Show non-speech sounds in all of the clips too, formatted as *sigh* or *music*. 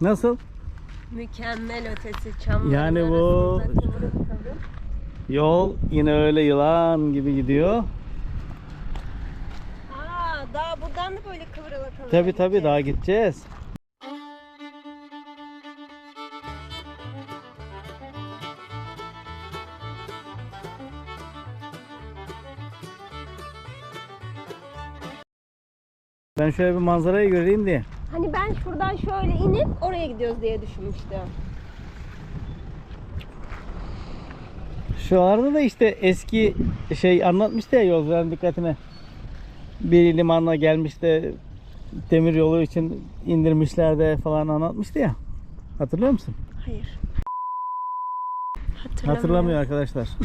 Nasıl? Mükemmel ötesi çamların Yani bu- arasında. Yol yine öyle yılan gibi gidiyor. Aa, daha buradan da böyle kıvrıla kıvrıla Tabi tabi daha gideceğiz. Ben şöyle bir manzarayı göreyim diye. Hani ben şuradan şöyle inip oraya gidiyoruz diye düşünmüştüm. Şu arada da işte eski şey anlatmıştı ya yolcuların dikkatine. Bir limanla gelmiş de demir yolu için indirmişler de falan anlatmıştı ya. Hatırlıyor musun? Hayır. Hatırlamıyor arkadaşlar. *laughs*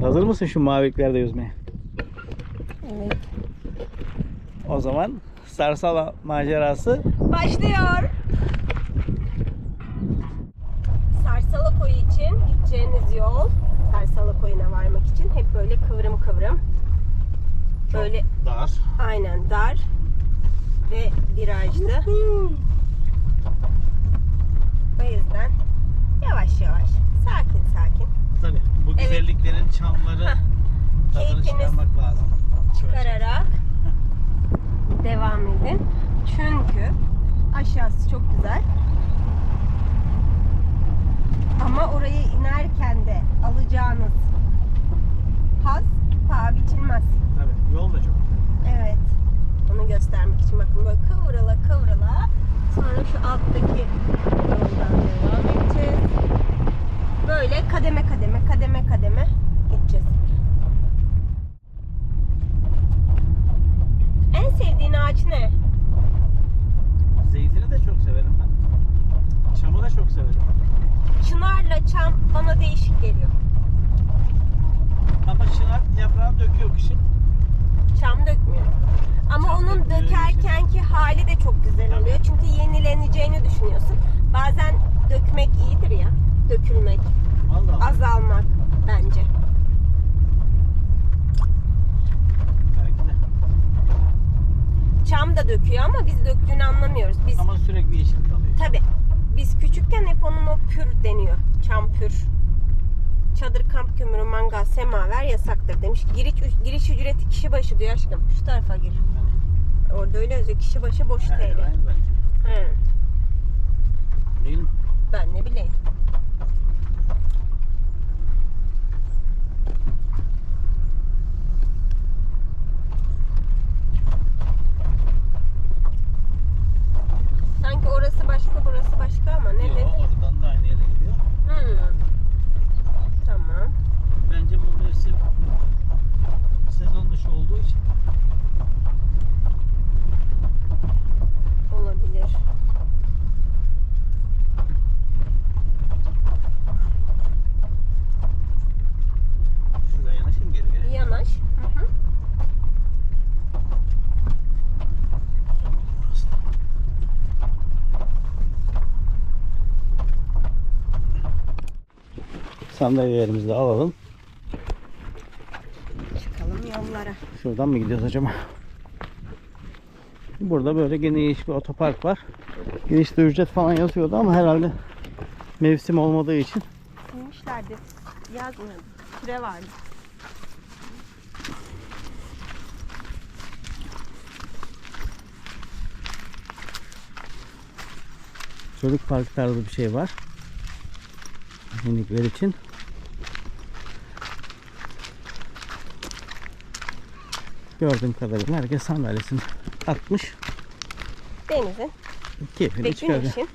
Hazır mısın şu maviliklerde yüzmeye? Evet. O zaman Sarsala macerası Başlıyor. Sarsala koyu için gideceğiniz yol Sarsala koyuna varmak için hep böyle kıvrım kıvrım. Böyle dar. aynen dar ve virajlı. O yüzden yavaş yavaş, sakin sakin Tabii bu Evet. güzelliklerin çamları tadını çıkarmak lazım. çıkararak devam edin. Çünkü aşağısı çok güzel. Ama oraya inerken de alacağınız haz paha biçilmez. Tabii yol da çok güzel. Evet. Onu göstermek için bakın böyle kıvrıla kıvrıla sonra şu alttaki yoldan devam edeceğiz. Böyle kademe kademe kademe kademe gideceğiz. En sevdiğin ağaç ne? Zeytini de çok severim ben. Çamı da çok severim. Çınarla çam bana değişik geliyor. Ama çınar yaprağını döküyor kışın. Çam dökmüyor. Ama Çam onun dökmüyor, dökerkenki hali de çok güzel Tabii. oluyor. Çünkü yenileneceğini düşünüyorsun. Bazen dökmek iyidir ya. Dökülmek, Allah Allah. azalmak bence. Belki de. Çam da döküyor ama biz döktüğünü anlamıyoruz. Biz Ama sürekli yeşil kalıyor. tabi biz küçükken hep onun o pür deniyor. Çam pür. Çadır, kamp kömürü, mangal, semaver yasaktır demiş. Giriş, giriş ücreti kişi başı diyor aşkım. Şu tarafa gir. Orada öyle yazıyor. Kişi başı boş TL. He, Değil mi? ben ne bileyim. Sanki orası burası başka ama ne Yok, ne? oradan da aynı yere gidiyor. Hmm. Tamam. Bence bu mevsim sezon dışı olduğu için Olabilir. şuradan yanaşayım geri geri. Yanaş. Hı hı. Sandalyelerimizi de alalım. Çıkalım yollara. Şuradan mı gidiyoruz acaba? Burada böyle geniş bir otopark var. Girişte ücret falan yazıyordu ama herhalde mevsim olmadığı için Demişlerdi. Yazmadı. Süre vardı. çocuk parkı tarzı bir şey var. Minikler için. Gördüğüm kadarıyla herkes sandalyesini atmış. Denizin Keyfini çıkarıyor. güneşin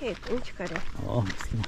keyfini çıkarıyor. Oh mis gibi.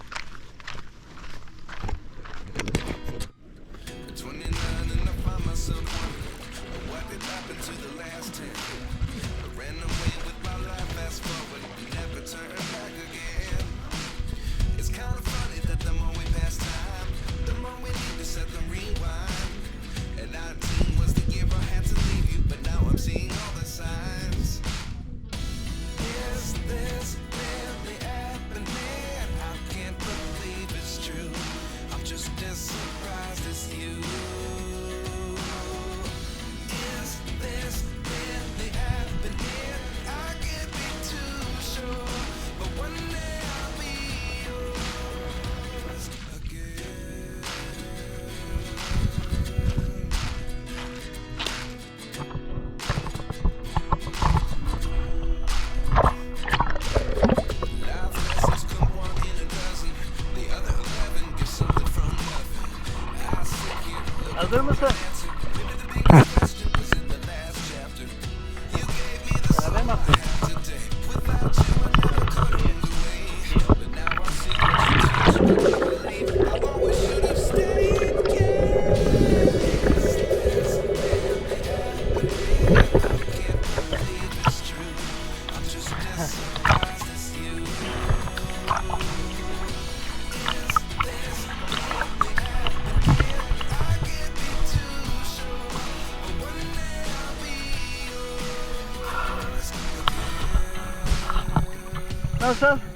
Nasıl?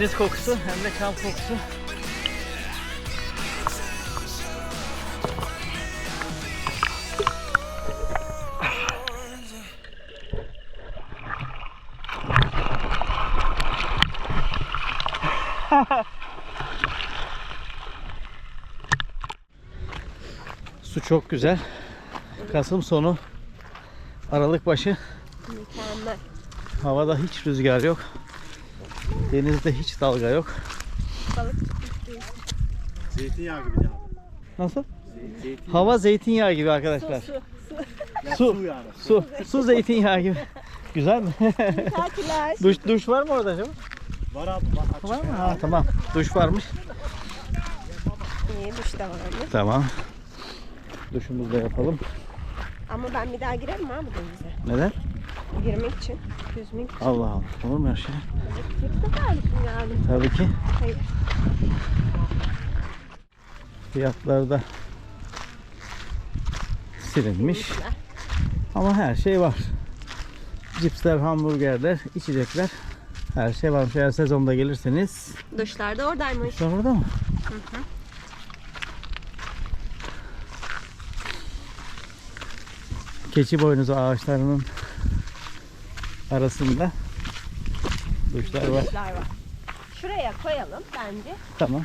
Deniz kokusu hem de kamp kokusu. Su çok güzel. Kasım sonu Aralık başı Mükemmel. havada hiç rüzgar yok. Denizde hiç dalga yok. Balık Zeytinyağı gibi yani. Nasıl? Zeytin, Hava zeytinyağı gibi arkadaşlar. Su. ya su. su yani. Su, su zeytinyağı gibi. Güzel mi? Tatiller. duş duş var mı orada acaba? Var abi var açık. Var mı? Ha tamam. Duş varmış. İyi duş da varmış. Tamam. Duşumuzu da yapalım. Ama ben bir daha girerim abi denize. Neden? Girmek için. Yüzmek için. Allah Allah. Olur mu her şey? Gittim yani. Tabii ki. Hayır. Fiyatlar da silinmiş. Ama her şey var. Cipsler, hamburgerler, içecekler. Her şey varmış. Eğer sezonda gelirseniz. Duşlar da oradaymış. Şu orada mı? Keçi boynuzu ağaçlarının arasında duşlar var. Duşlar var. Şuraya koyalım bence. Tamam.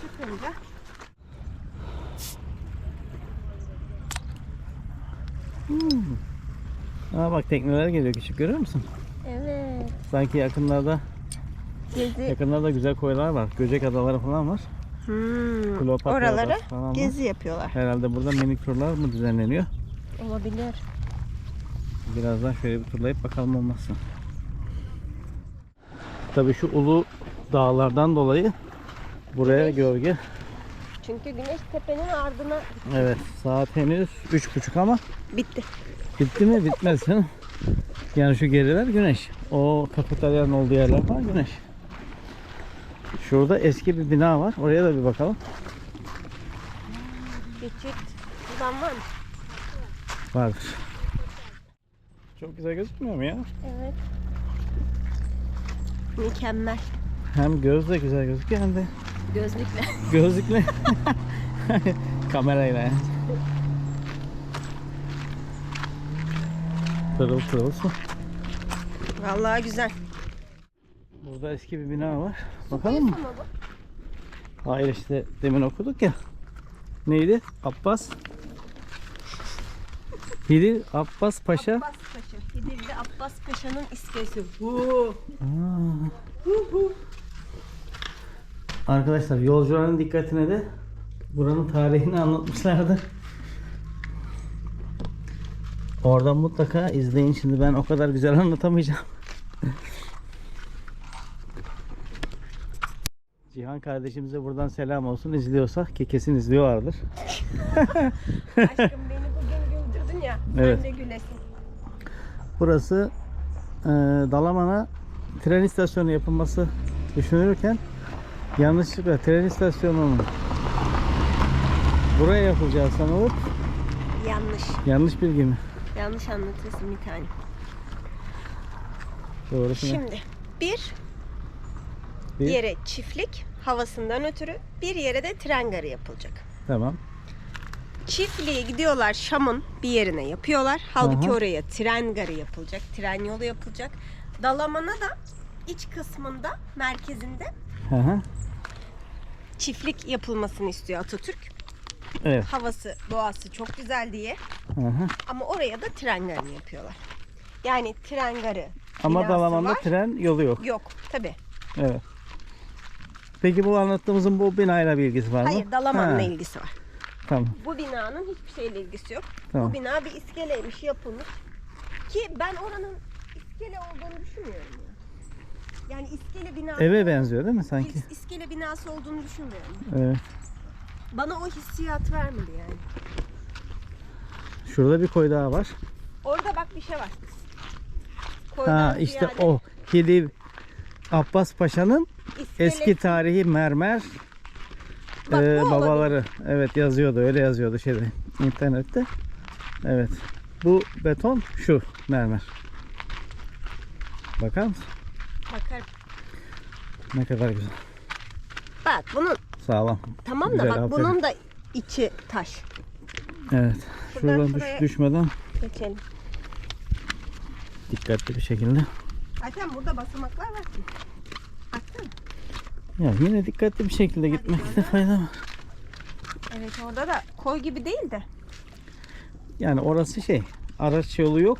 Sıkınca. Aa bak tekneler geliyor küçük görüyor musun? Evet. Sanki yakınlarda Gezi. yakınlarda güzel koylar var. Göcek adaları falan var. Hmm. Kleopatra Oraları adası falan var. gezi yapıyorlar. Herhalde burada minik turlar mı düzenleniyor? Olabilir. Birazdan şöyle bir turlayıp bakalım olmazsa. Tabii şu ulu dağlardan dolayı buraya gölge. Çünkü güneş tepenin ardına Evet saat henüz üç buçuk ama bitti. bitti mi bitmez canım. Yani şu geriler güneş. O kafeteryanın olduğu yerler falan güneş. Şurada eski bir bina var. Oraya da bir bakalım. Geçit. Buradan var mı? Vardır. Çok güzel gözükmüyor mu ya? Evet. Mükemmel. Hem gözle güzel gözüküyor hem de Gözlükle. *laughs* Gözlükle. Kamerayla yani. Pırıl pırıl su. Vallahi güzel. Burada eski bir bina var. Bakalım mı? Ama bu. Hayır işte demin okuduk ya. Neydi? Abbas. Hidil Abbas Paşa. Abbas Hidilli Abbas Paşa'nın iskelesi. Arkadaşlar yolcuların dikkatine de buranın tarihini anlatmışlardı. Oradan mutlaka izleyin. Şimdi ben o kadar güzel anlatamayacağım. Cihan kardeşimize buradan selam olsun. İzliyorsa ki kesin izliyorlardır. Aşkım beni bugün güldürdün ya. Evet. De gülesin. Burası e, Dalaman'a tren istasyonu yapılması düşünülürken yanlışlıkla tren istasyonunun buraya yapılacağı sanılıp Yanlış. yanlış bilgi mi? Yanlış anlatıyorsun bir tane. Doğrusu ne? Şimdi bir Bir- yere çiftlik havasından ötürü bir yere de tren garı yapılacak. Tamam. Çiftliğe gidiyorlar Şam'ın bir yerine yapıyorlar. Halbuki Aha. oraya tren garı yapılacak, tren yolu yapılacak. Dalaman'a da iç kısmında, merkezinde hı. çiftlik yapılmasını istiyor Atatürk. Evet. Havası, doğası çok güzel diye. Hı. Ama oraya da tren garı yapıyorlar. Yani tren garı Ama binası Dalaman'da var. tren yolu yok. Yok tabi. Evet. Peki bu anlattığımızın bu binayla bir ilgisi var mı? Hayır Dalaman'la Ha, ilgisi var. Tamam. Bu binanın hiçbir şeyle ilgisi yok. Tamam. Bu bina bir iskeleymiş yapılmış. Ki ben oranın iskele olduğunu düşünmüyorum ya. Yani iskele binası Eve benziyor değil mi sanki? is- iskele binası olduğunu düşünmüyorum. Evet. Bana o hissiyat vermedi yani. Şurada bir koy daha var. Orada bak bir şey var. Ha Koydan işte ziyade o Hidi Abbas Paşa'nın iskele- eski tarihi mermer Bak, e, babaları. Evet yazıyordu öyle yazıyordu şeyde internette. Evet. Bu beton şu mermer. Bakar mısın? Bakarım. Ne kadar güzel. Bak bunun Sağlam. tamam da Güzel, bak aferin. bunun da içi taş. Evet. Buradan Şuradan düş- düşmeden Geçelim. dikkatli bir şekilde. Zaten burada basamaklar var ki. Ya yine dikkatli bir şekilde gitmekte fayda var. Evet orada da koy gibi değil de. Yani orası şey araç yolu yok.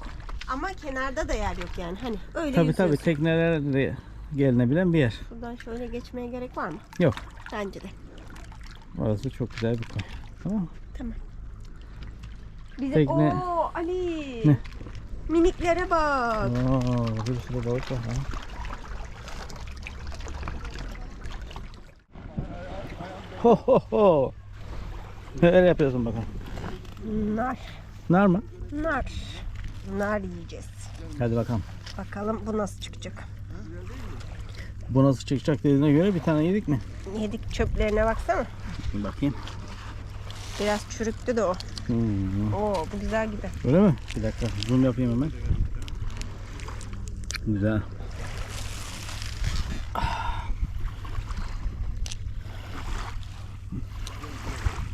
Ama kenarda da yer yok yani. Hani öyle Tabi yüzüyorsun. tabi teknelerle gelinebilen bir yer. Buradan şöyle geçmeye gerek var mı? Yok. Bence de. Orası çok güzel bir koy. Tamam mı? Bize Tekne- Oo Ali. Ne? Miniklere bak. Oo, bir sürü balık var. Ha. Ho ho ho. Neler yapıyorsun bakalım. Nar. Nar mı? Nar. Nar yiyeceğiz. Hadi bakalım. Bakalım bu nasıl çıkacak. Bu nasıl çıkacak dediğine göre bir tane yedik mi? Yedik çöplerine baksana. Bakayım. Biraz çürüktü de o. Hmm. Oo bu güzel gibi. Öyle mi? Bir dakika zoom yapayım hemen. Güzel.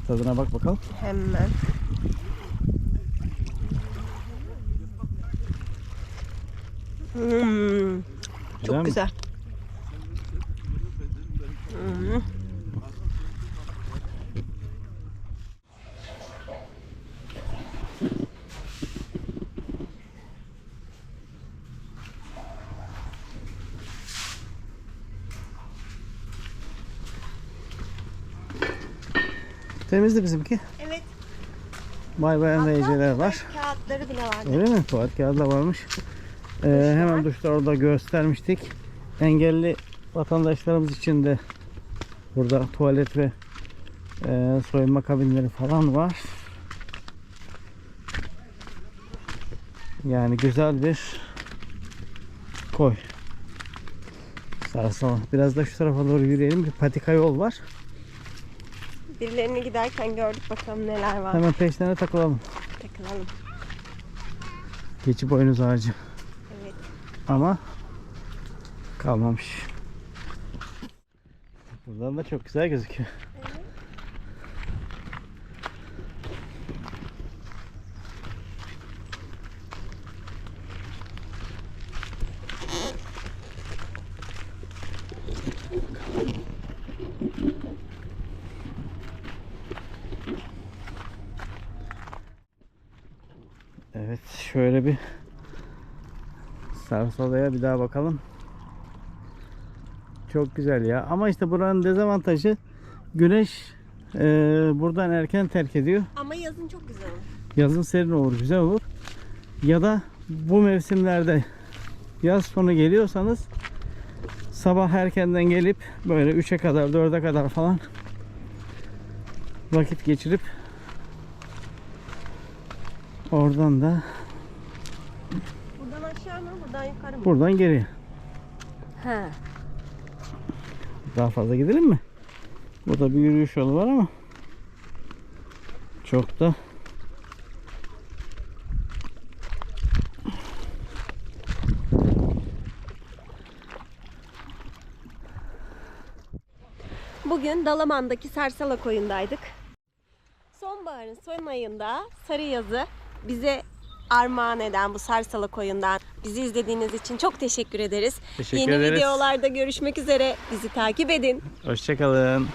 Tadına bak bakalım. Hemen. Hmm, çok mi? güzel. Hmm. Temizdi bizimki. Evet. Bay bayan hatta VC'ler var. Kağıtları bile vardı. Öyle mi? Tuvalet kağıdı da varmış. Ee, hemen duşlar orada göstermiştik. Engelli vatandaşlarımız için de burada tuvalet ve e, soyunma kabinleri falan var. Yani güzel bir koy. Sağa sola. Biraz da şu tarafa doğru yürüyelim. Bir patika yol var. Birilerini giderken gördük bakalım neler var. Hemen peşlerine takılalım. Takılalım. Keçi boynuz ağacı. Evet. Ama kalmamış. Buradan da çok güzel gözüküyor. Evet şöyle bir Sarsala'ya bir daha bakalım. Çok güzel ya. Ama işte buranın dezavantajı güneş e, buradan erken terk ediyor. Ama yazın çok güzel olur. Yazın serin olur, güzel olur. Ya da bu mevsimlerde yaz sonu geliyorsanız sabah erkenden gelip böyle 3'e kadar 4'e kadar falan vakit geçirip oradan da buradan yukarı mı? buradan geri He. daha fazla gidelim mi? Burada bir yürüyüş yolu var ama çok da Bugün Dalaman'daki Sarsala koyundaydık. Sonbaharın son ayında sarı yazı bize armağan eden bu Sarsala koyundan bizi izlediğiniz için çok teşekkür ederiz. Teşekkür Yeni ederiz. videolarda görüşmek üzere. Bizi takip edin. Hoşçakalın.